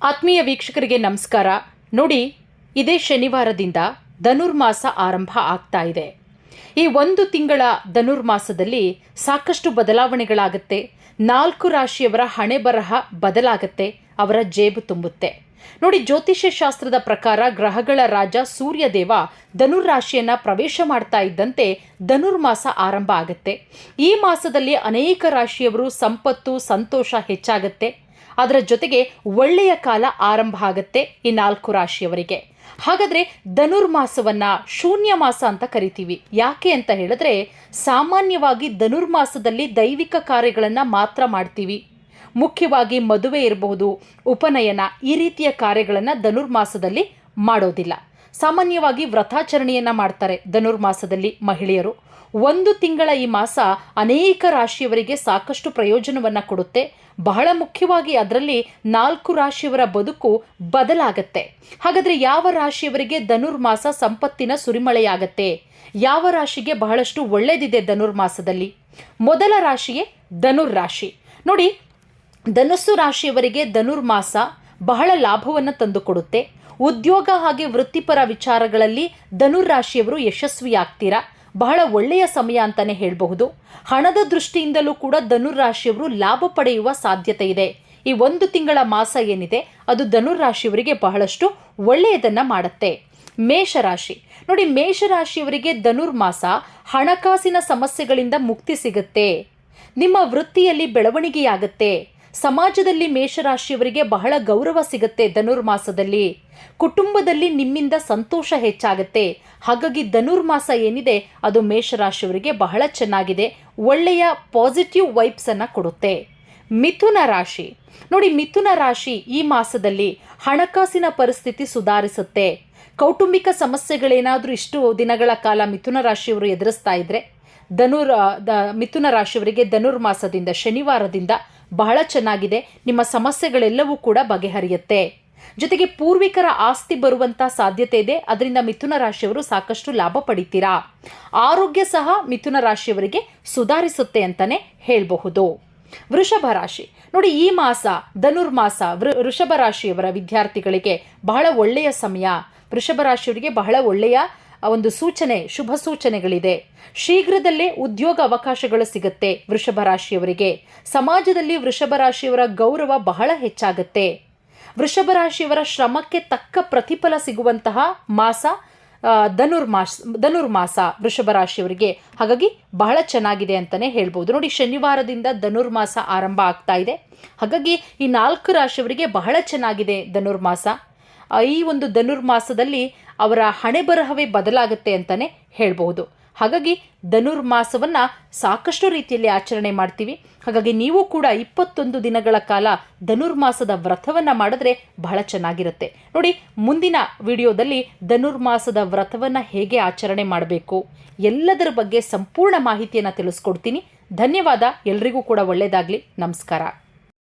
ಆತ್ಮೀಯ ವೀಕ್ಷಕರಿಗೆ ನಮಸ್ಕಾರ. ನೋಡಿ, ಇದೇ ಶನಿವಾರದಿಂದ ಧನುರ್ಮಾಸ ಆರಂಭ ಆಗ್ತಾ ಇದೆ. ಈ ಒಂದು ತಿಂಗಳ ಧನುರ್ಮಾಸದಲ್ಲಿ ಸಾಕಷ್ಟು ಬದಲಾವಣೆಗಳಾಗುತ್ತೆ. ನಾಲ್ಕು ರಾಶಿಯವರ ಹಣೆ ಬರಹ ಬದಲಾಗತ್ತೆ, ಅವರ ಜೇಬು ತುಂಬುತ್ತೆ. ನೋಡಿ, ಜ್ಯೋತಿಷ್ಯ ಶಾಸ್ತ್ರದ ಪ್ರಕಾರ ಗ್ರಹಗಳ ರಾಜ ಸೂರ್ಯದೇವ ಧನುರ್ ರಾಶಿಯನ್ನ ಪ್ರವೇಶ ಮಾಡ್ತಾ ಇದ್ದಂತೆ ಧನುರ್ಮಾಸ ಆರಂಭ ಆಗುತ್ತೆ. ಈ ಮಾಸದಲ್ಲಿ ಅನೇಕ ರಾಶಿಯವರು ಸಂಪತ್ತು, ಸಂತೋಷ ಹೆಚ್ಚಾಗುತ್ತೆ. ಅದರ ಜೊತೆಗೆ ಒಳ್ಳೆಯ ಕಾಲ ಆರಂಭ ಆಗುತ್ತೆ ಈ ನಾಲ್ಕು ರಾಶಿಯವರಿಗೆ. ಹಾಗಾದ್ರೆ ಧನುರ್ಮಾಸವನ್ನ ಶೂನ್ಯ ಮಾಸ ಅಂತ ಕರಿತೀವಿ. ಯಾಕೆ ಅಂತ ಹೇಳಿದ್ರೆ ಸಾಮಾನ್ಯವಾಗಿ ಧನುರ್ಮಾಸದಲ್ಲಿ ದೈವಿಕ ಕಾರ್ಯಗಳನ್ನ ಮಾತ್ರ ಮಾಡ್ತೀವಿ. ಮುಖ್ಯವಾಗಿ ಮದುವೆ ಇರಬಹುದು, ಉಪನಯನ ಈ ರೀತಿಯ ಕಾರ್ಯಗಳನ್ನು ಧನುರ್ಮಾಸದಲ್ಲಿ ಮಾಡೋದಿಲ್ಲ. ಸಾಮಾನ್ಯವಾಗಿ ವ್ರತಾಚರಣೆಯನ್ನ ಮಾಡ್ತಾರೆ ಧನುರ್ಮಾಸದಲ್ಲಿ ಮಹಿಳೆಯರು. ಒಂದು ತಿಂಗಳ ಈ ಮಾಸ ಅನೇಕ ರಾಶಿಯವರಿಗೆ ಸಾಕಷ್ಟು ಪ್ರಯೋಜನವನ್ನ ಕೊಡುತ್ತೆ. ಬಹಳ ಮುಖ್ಯವಾಗಿ ಅದರಲ್ಲಿ ನಾಲ್ಕು ರಾಶಿಯವರ ಬದುಕು ಬದಲಾಗತ್ತೆ. ಹಾಗಾದ್ರೆ ಯಾವ ರಾಶಿಯವರಿಗೆ ಧನುರ್ಮಾಸ ಸಂಪತ್ತಿನ ಸುರಿಮಳೆಯಾಗತ್ತೆ? ಯಾವ ರಾಶಿಗೆ ಬಹಳಷ್ಟು ಒಳ್ಳೆಯದಿದೆ ಧನುರ್ಮಾಸದಲ್ಲಿ? ಮೊದಲ ರಾಶಿಯೇ ಧನುರ್ ರಾಶಿ. ನೋಡಿ, ಧನುಸ್ಸು ರಾಶಿಯವರಿಗೆ ಧನುರ್ಮಾಸ ಬಹಳ ಲಾಭವನ್ನು ತಂದುಕೊಡುತ್ತೆ. ಉದ್ಯೋಗ ಹಾಗೆ ವೃತ್ತಿಪರ ವಿಚಾರಗಳಲ್ಲಿ ಧನುರ್ ರಾಶಿಯವರು ಯಶಸ್ವಿಯಾಗ್ತೀರಾ? ಬಹಳ ಒಳ್ಳೆಯ ಸಮಯ ಅಂತಾನೆ ಹೇಳಬಹುದು. ಹಣದ ದೃಷ್ಟಿಯಿಂದಲೂ ಕೂಡ ಧನುರ್ ರಾಶಿಯವರು ಲಾಭ ಪಡೆಯುವ ಸಾಧ್ಯತೆ ಇದೆ. ಈ ಒಂದು ತಿಂಗಳ ಮಾಸ ಏನಿದೆ, ಅದು ಧನುರ್ ರಾಶಿಯವರಿಗೆ ಬಹಳಷ್ಟು ಒಳ್ಳೆಯದನ್ನ ಮಾಡುತ್ತೆ. ಮೇಷರಾಶಿ. ನೋಡಿ, ಮೇಷರಾಶಿಯವರಿಗೆ ಧನುರ್ಮಾಸ ಹಣಕಾಸಿನ ಸಮಸ್ಯೆಗಳಿಂದ ಮುಕ್ತಿ ಸಿಗುತ್ತೆ. ನಿಮ್ಮ ವೃತ್ತಿಯಲ್ಲಿ ಬೆಳವಣಿಗೆಯಾಗುತ್ತೆ. ಸಮಾಜದಲ್ಲಿ ಮೇಷರಾಶಿಯವರಿಗೆ ಬಹಳ ಗೌರವ ಸಿಗುತ್ತೆ ಧನುರ್ಮಾಸದಲ್ಲಿ ಕುಟುಂಬದಲ್ಲಿ ನಿಮ್ಮಿಂದ ಸಂತೋಷ ಹೆಚ್ಚಾಗುತ್ತೆ. ಹಾಗಾಗಿ ಧನುರ್ಮಾಸ ಏನಿದೆ, ಅದು ಮೇಷರಾಶಿಯವರಿಗೆ ಬಹಳ ಚೆನ್ನಾಗಿದೆ. ಒಳ್ಳೆಯ ಪಾಸಿಟಿವ್ ವೈಬ್ಸ್ ಅನ್ನ ಕೊಡುತ್ತೆ. ಮಿಥುನ ರಾಶಿ. ನೋಡಿ, ಮಿಥುನ ರಾಶಿ ಈ ಮಾಸದಲ್ಲಿ ಹಣಕಾಸಿನ ಪರಿಸ್ಥಿತಿ ಸುಧಾರಿಸುತ್ತೆ. ಕೌಟುಂಬಿಕ ಸಮಸ್ಯೆಗಳೇನಾದರೂ ಇಷ್ಟು ದಿನಗಳ ಕಾಲ ಮಿಥುನ ರಾಶಿಯವರು ಎದುರಿಸ್ತಾ ಇದ್ರೆ, ಧನುರ್ ಮಿಥುನ ರಾಶಿಯವರಿಗೆ ಧನುರ್ಮಾಸದಿಂದ ಶನಿವಾರದಿಂದ ಬಹಳ ಚೆನ್ನಾಗಿದೆ. ನಿಮ್ಮ ಸಮಸ್ಯೆಗಳೆಲ್ಲವೂ ಕೂಡ ಬಗೆಹರಿಯುತ್ತೆ. ಜೊತೆಗೆ ಪೂರ್ವಿಕರ ಆಸ್ತಿ ಬರುವಂತ ಸಾಧ್ಯತೆ ಇದೆ. ಅದರಿಂದ ಮಿಥುನ ರಾಶಿಯವರು ಸಾಕಷ್ಟು ಲಾಭ ಪಡಿತೀರಾ? ಆರೋಗ್ಯ ಸಹ ಮಿಥುನ ರಾಶಿಯವರಿಗೆ ಸುಧಾರಿಸುತ್ತೆ ಅಂತಾನೆ ಹೇಳಬಹುದು. ವೃಷಭ ರಾಶಿ. ನೋಡಿ, ಈ ಮಾಸ, ಧನುರ್ಮಾಸ ವೃಷಭ ರಾಶಿಯವರ ವಿದ್ಯಾರ್ಥಿಗಳಿಗೆ ಬಹಳ ಒಳ್ಳೆಯ ಸಮಯ. ವೃಷಭ ರಾಶಿಯವರಿಗೆ ಬಹಳ ಒಳ್ಳೆಯ ಒಂದು ಸೂಚನೆ, ಶುಭ ಸೂಚನೆಗಳಿದೆ. ಶೀಘ್ರದಲ್ಲೇ ಉದ್ಯೋಗ ಅವಕಾಶಗಳು ಸಿಗುತ್ತೆ ವೃಷಭ ರಾಶಿಯವರಿಗೆ. ಸಮಾಜದಲ್ಲಿ ವೃಷಭ ರಾಶಿಯವರ ಗೌರವ ಬಹಳ ಹೆಚ್ಚಾಗುತ್ತೆ. ವೃಷಭ ರಾಶಿಯವರ ಶ್ರಮಕ್ಕೆ ತಕ್ಕ ಪ್ರತಿಫಲ ಸಿಗುವಂತಹ ಮಾಸ ಧನುರ್ಮಾಸ ಧನುರ್ಮಾಸ ವೃಷಭ ರಾಶಿಯವರಿಗೆ. ಹಾಗಾಗಿ ಬಹಳ ಚೆನ್ನಾಗಿದೆ ಅಂತಲೇ ಹೇಳ್ಬೋದು. ನೋಡಿ, ಶನಿವಾರದಿಂದ ಧನುರ್ಮಾಸ ಆರಂಭ ಆಗ್ತಾ ಇದೆ. ಹಾಗಾಗಿ ಈ ನಾಲ್ಕು ರಾಶಿಯವರಿಗೆ ಬಹಳ ಚೆನ್ನಾಗಿದೆ ಧನುರ್ಮಾಸ. ಈ ಒಂದು ಧನುರ್ಮಾಸದಲ್ಲಿ ಅವರ ಹಣೆ ಬರಹವೇ ಬದಲಾಗುತ್ತೆ ಅಂತಲೇ ಹೇಳಬಹುದು. ಹಾಗಾಗಿ ಧನುರ್ಮಾಸವನ್ನು ಸಾಕಷ್ಟು ರೀತಿಯಲ್ಲಿ ಆಚರಣೆ ಮಾಡ್ತೀವಿ. ಹಾಗಾಗಿ ನೀವು ಕೂಡ ಇಪ್ಪತ್ತೊಂದು ದಿನಗಳ ಕಾಲ ಧನುರ್ಮಾಸದ ವ್ರತವನ್ನು ಮಾಡಿದ್ರೆ ಬಹಳ ಚೆನ್ನಾಗಿರುತ್ತೆ. ನೋಡಿ, ಮುಂದಿನ ವಿಡಿಯೋದಲ್ಲಿ ಧನುರ್ಮಾಸದ ವ್ರತವನ್ನು ಹೇಗೆ ಆಚರಣೆ ಮಾಡಬೇಕು, ಎಲ್ಲದರ ಬಗ್ಗೆ ಸಂಪೂರ್ಣ ಮಾಹಿತಿಯನ್ನು ತಿಳಿಸ್ಕೊಡ್ತೀನಿ. ಧನ್ಯವಾದ, ಎಲ್ರಿಗೂ ಕೂಡ ಒಳ್ಳೆಯದಾಗಲಿ ನಮಸ್ಕಾರ.